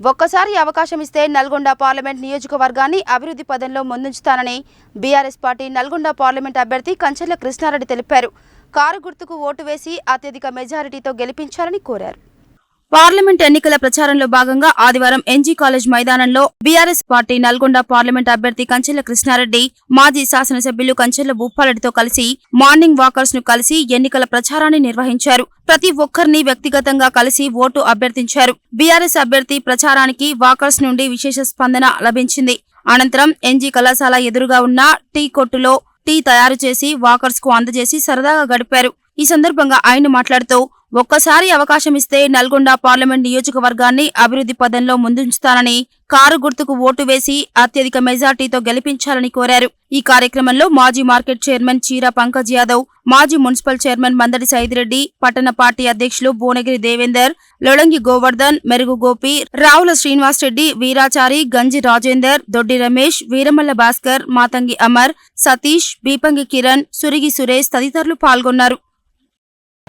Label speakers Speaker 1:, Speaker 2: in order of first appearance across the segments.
Speaker 1: ఒక్కసారి అవకాశం ఇస్తే నల్గొండ పార్లమెంట్ నియోజకవర్గాన్ని అభివృద్ధి పదంలో ముందుంచుతానని బీఆర్ఎస్ పార్టీ నల్గొండ పార్లమెంట్ అభ్యర్థి కంచెల కృష్ణారెడ్డి తెలిపారు. కారు గుర్తుకు ఓటు వేసి అత్యధిక మెజారిటీతో గెలిపించాలని కోరారు. పార్లమెంట్ ఎన్నికల ప్రచారంలో భాగంగా ఆదివారం ఎన్జీ కాలేజ్ మైదానంలో బీఆర్ఎస్ పార్టీ నల్గొండ పార్లమెంట్ అభ్యర్థి కంచెల కృష్ణారెడ్డి మాజీ శాసనసభ్యులు కంచెల భూపాలెడ్డితో కలిసి మార్నింగ్ వాకర్స్ను కలిసి ఎన్నికల ప్రచారాన్ని నిర్వహించారు. ప్రతి ఒక్కరిని వ్యక్తిగతంగా కలిసి ఓటు అభ్యర్థించారు. బీఆర్ఎస్ అభ్యర్థి ప్రచారానికి వాకర్స్ నుండి విశేష స్పందన లభించింది. అనంతరం ఎన్జీ కళాశాల ఎదురుగా ఉన్న టీ కొట్టులో టీ తయారు చేసి వాకర్స్కు అందజేసి సరదాగా గడిపారు. ఈ సందర్భంగా ఆయన మాట్లాడుతూ ఒక్కసారి అవకాశం ఇస్తే నల్గొండ పార్లమెంట్ నియోజకవర్గాన్ని అభివృద్ధి పదంలో ముందుంచుతానని కారు గుర్తుకు ఓటు వేసి అత్యధిక మెజార్టీతో గెలిపించాలని కోరారు. ఈ కార్యక్రమంలో మాజీ మార్కెట్ చైర్మన్ చీర పంకజ్ యాదవ్ మాజీ మున్సిపల్ చైర్మన్ మందడి సైదిరెడ్డి పట్టణ పార్టీ అధ్యక్షులు భువనగిరి దేవేందర్ లొడంగి గోవర్ధన్ మెరుగు గోపి రావుల శ్రీనివాస్ రెడ్డి వీరాచారి గంజి రాజేందర్ దొడ్డి రమేష్ వీరమల్ల భాస్కర్ మాతంగి అమర్ సతీష్ బీపంగి కిరణ్ సురిగి సురేష్ తదితరులు పాల్గొన్నారు.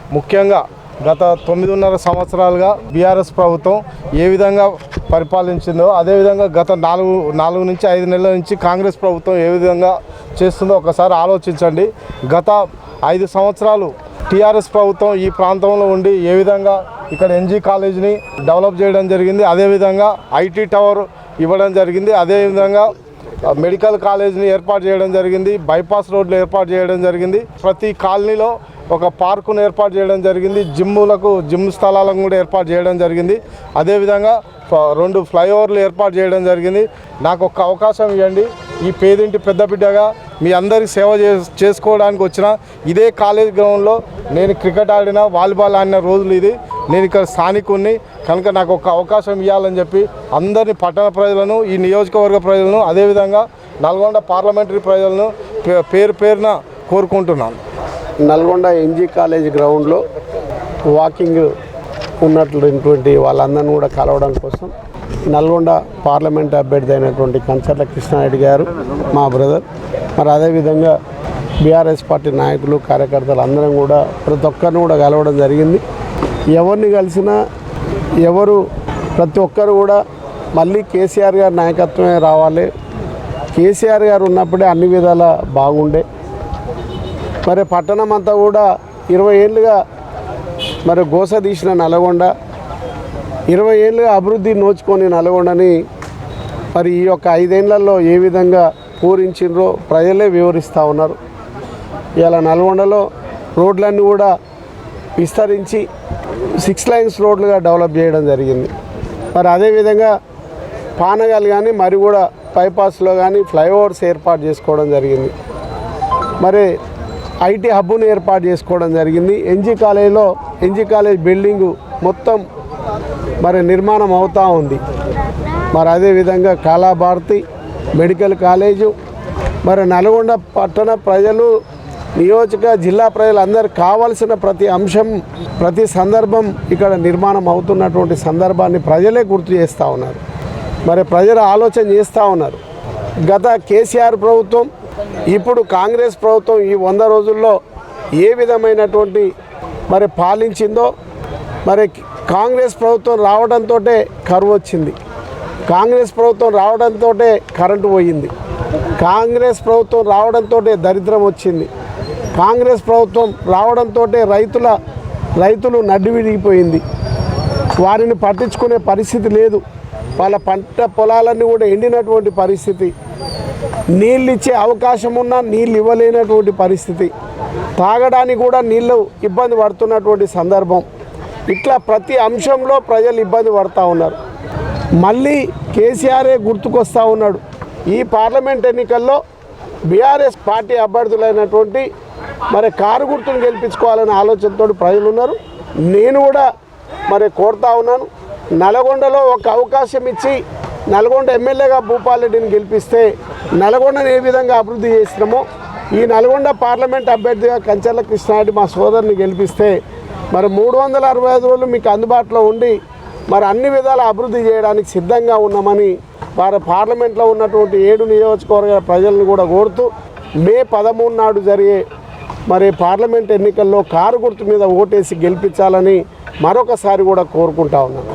Speaker 2: ముఖ్యంగా గత తొమ్మిదిన్నర సంవత్సరాలుగా బీఆర్ఎస్ ప్రభుత్వం ఏ విధంగా పరిపాలించిందో అదేవిధంగా గత నాలుగు నాలుగు నుంచి ఐదు నెలల నుంచి కాంగ్రెస్ ప్రభుత్వం ఏ విధంగా చేస్తుందో ఒకసారి ఆలోచించండి. గత ఐదు సంవత్సరాలు టీఆర్ఎస్ ప్రభుత్వం ఈ ప్రాంతంలో ఉండి ఏ విధంగా ఇక్కడ ఎన్జీ కాలేజీని డెవలప్ చేయడం జరిగింది అదేవిధంగా ఐటీ టవర్ ఇవ్వడం జరిగింది అదేవిధంగా మెడికల్ కాలేజీని ఏర్పాటు చేయడం జరిగింది బైపాస్ రోడ్లు ఏర్పాటు చేయడం జరిగింది. ప్రతి కాలనీలో ఒక పార్కును ఏర్పాటు చేయడం జరిగింది జిమ్ములకు జిమ్ స్థలాలను కూడా ఏర్పాటు చేయడం జరిగింది. అదేవిధంగా రెండు ఫ్లైఓవర్లు ఏర్పాటు చేయడం జరిగింది. నాకు ఒక అవకాశం ఇవ్వండి. ఈ పేదింటి పెద్ద బిడ్డగా మీ అందరికి సేవ చే చేసుకోవడానికి వచ్చిన ఇదే కాలేజ్ గ్రౌండ్లో నేను క్రికెట్ ఆడిన వాలీబాల్ ఆడిన రోజులు ఇది. నేను ఇక్కడ స్థానికుణ్ణి. కనుక నాకు ఒక అవకాశం ఇవ్వాలని చెప్పి అందరిని పట్టణ ప్రజలను ఈ నియోజకవర్గ ప్రజలను అదేవిధంగా నల్గొండ పార్లమెంటరీ ప్రజలను పే- పేరు పేరున కోరుకుంటున్నాను.
Speaker 3: నల్గొండ ఎన్జీ కాలేజ్ గ్రౌండ్లో వాకింగ్ ఉన్నటువంటి వాళ్ళందరినీ కూడా కలవడం కోసం నల్గొండ పార్లమెంట్ అభ్యర్థి అయినటువంటి కంచర్ల కృష్ణారెడ్డి గారు మా బ్రదర్. మరి అదేవిధంగా బీఆర్ఎస్ పార్టీ నాయకులు కార్యకర్తలు అందరం కూడా ప్రతి ఒక్కరిని కూడా కలవడం జరిగింది. ఎవరిని కలిసినా ఎవరు ప్రతి ఒక్కరు కూడా మళ్ళీ కేసీఆర్ గారి నాయకత్వమే రావాలి. కేసీఆర్ గారు ఉన్నప్పుడే అన్ని విధాలా బాగుండే. మరి పట్టణం అంతా కూడా ఇరవై ఏళ్ళుగా మరి గోస తీసిన నల్గొండ ఇరవై ఏళ్ళుగా అభివృద్ధి నోచుకొని నల్గొండని మరి ఈ యొక్క ఐదేళ్ళలో ఏ విధంగా పూరించిండ్రో ప్రజలే వివరిస్తూ ఉన్నారు. ఇలా నల్గొండలో రోడ్లన్నీ కూడా విస్తరించి సిక్స్ లైన్స్ రోడ్లుగా డెవలప్ చేయడం జరిగింది. మరి అదేవిధంగా పానగాలు కానీ మరి కూడా బైపాస్లో కానీ ఫ్లైఓవర్స్ ఏర్పాటు చేసుకోవడం జరిగింది. మరి ఐటీ హబ్ను ఏర్పాటు చేసుకోవడం జరిగింది. ఎన్జీ కాలేజీలో ఎన్జీ కాలేజ్ బిల్డింగు మొత్తం మరి నిర్మాణం అవుతూ ఉంది. మరి అదేవిధంగా కళాభారతి మెడికల్ కాలేజు మరి నల్గొండ పట్టణ ప్రజలు నియోజక జిల్లా ప్రజలందరూ కావాల్సిన ప్రతి అంశం ప్రతి సందర్భం ఇక్కడ నిర్మాణం అవుతున్నటువంటి సందర్భాన్ని ప్రజలే గుర్తు చేస్తూ ఉన్నారు. మరి ప్రజలు ఆలోచన చేస్తూ ఉన్నారు. గత కేసీఆర్ ప్రభుత్వం ఇప్పుడు కాంగ్రెస్ ప్రభుత్వం ఈ వంద రోజుల్లో ఏ విధమైనటువంటి మరి పాలించిందో మరి కాంగ్రెస్ ప్రభుత్వం రావడంతో కరువు వచ్చింది. కాంగ్రెస్ ప్రభుత్వం రావడంతో కరెంటు పోయింది. కాంగ్రెస్ ప్రభుత్వం రావడంతో దరిద్రం వచ్చింది. కాంగ్రెస్ ప్రభుత్వం రావడంతో రైతుల రైతులు నడ్డి విడిగిపోయింది వారిని పట్టించుకునే పరిస్థితి లేదు. వాళ్ళ పంట పొలాలన్నీ కూడా ఎండినటువంటి పరిస్థితి. నీళ్ళు ఇచ్చే అవకాశం ఉన్నా నీళ్ళు ఇవ్వలేనటువంటి పరిస్థితి. తాగడానికి కూడా నీళ్ళు ఇబ్బంది పడుతున్నటువంటి సందర్భం. ఇట్లా ప్రతి అంశంలో ప్రజలు ఇబ్బంది పడుతూ ఉన్నారు. మళ్ళీ కేసీఆరే గుర్తుకొస్తూ ఉన్నాడు. ఈ పార్లమెంట్ ఎన్నికల్లో బీఆర్ఎస్ పార్టీ అభ్యర్థులైనటువంటి మరి కారు గుర్తును గెలిపించుకోవాలనే ఆలోచనతో ప్రజలు ఉన్నారు నేను కూడా మరి కోరుతా ఉన్నాను. నల్గొండలో ఒక అవకాశం ఇచ్చి నల్గొండ ఎమ్మెల్యేగా భూపాలరెడ్డిని గెలిపిస్తే నల్గొండను ఏ విధంగా అభివృద్ధి చేసినామో ఈ నల్గొండ పార్లమెంట్ అభ్యర్థిగా కంచర్ల కృష్ణారెడ్డి మా సోదరుని గెలిపిస్తే మరి మూడు వందల అరవై ఐదు రోజులు మీకు అందుబాటులో ఉండి మరి అన్ని విధాల అభివృద్ధి చేయడానికి సిద్ధంగా ఉన్నామని వారి పార్లమెంట్లో ఉన్నటువంటి ఏడు నియోజకవర్గాల ప్రజలను కూడా కోరుతూ మే పదమూడు నాడు జరిగే మరి పార్లమెంట్ ఎన్నికల్లో కారు గుర్తు మీద ఓటేసి గెలిపించాలని మరొకసారి కూడా కోరుకుంటా ఉన్నాను.